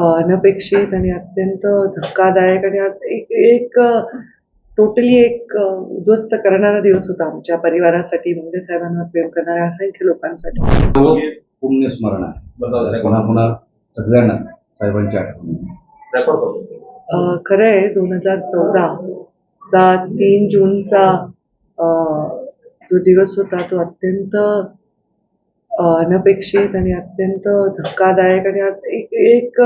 अनपेक्षित आणि अत्यंत धक्कादायक आणि एक एक टोटली एक उद्ध्वस्त करणारा दिवस होता आमच्या परिवारासाठी. मुंडे साहेबांवर प्रेम करणाऱ्या असंख्य लोकांसाठी. पुण्यस्मरण आहे. पुन्हा पुन्हा सगळ्यांना साहेबांची आठवण. अ, खरं आहे दोन हजार चौदा चा तीन जूनचा जो दिवस होता तो अत्यंत अनपेक्षित आणि अत्यंत धक्कादायक आणि एक एक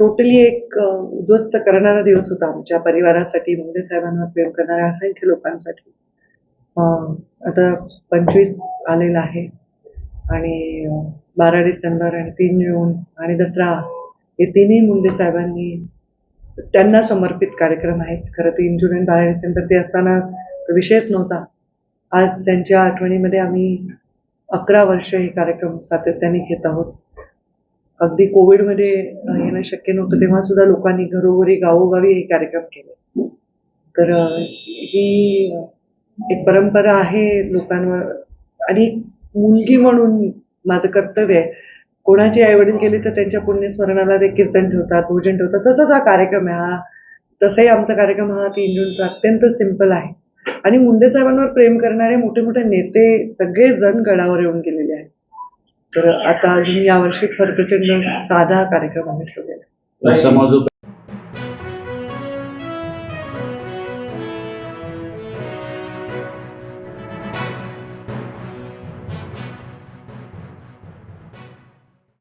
टोटली एक उद्ध्वस्त करणारा दिवस होता आमच्या परिवारासाठी. मुंडे साहेबांवर प्रेम करणाऱ्या असंख्य लोकांसाठी. आता पंचवीस आलेला आहे आणि बारा डिसेंबर आणि तीन जून आणि दसरा हे तिन्ही मुंडे साहेबांनी त्यांना समर्पित कार्यक्रम आहेत. खरं तीन जून आणि बारा डिसेंबर ते असताना विषयच नव्हता. आज त्यांच्या आठवणीमध्ये आम्ही अकरा वर्ष हे कार्यक्रम सातत्याने घेत आहोत. अगदी कोविडमध्ये येणं शक्य नव्हतं तेव्हा सुद्धा लोकांनी घरोघरी गावोगावी हे कार्यक्रम केले. तर ही एक परंपरा आहे लोकांवर. आणि मुलगी म्हणून माझं कर्तव्य आहे. कोणाचे आई वडील गेले तर त्यांच्या पुण्यस्मरणाला ते कीर्तन ठेवतात भोजन ठेवतात. तसाच हा कार्यक्रम आहे. हा तसाही आमचा कार्यक्रम हा तीन जूनचा अत्यंत सिंपल आहे. आणि मुंडे साहेबांवर प्रेम करणारे मोठे मोठे नेते सगळे जण गडावर येऊन गेलेले आहेत तर आता अजून यावर्षी फार प्रचंड साधा कार्यक्रम आम्ही ठेवलेला आहे.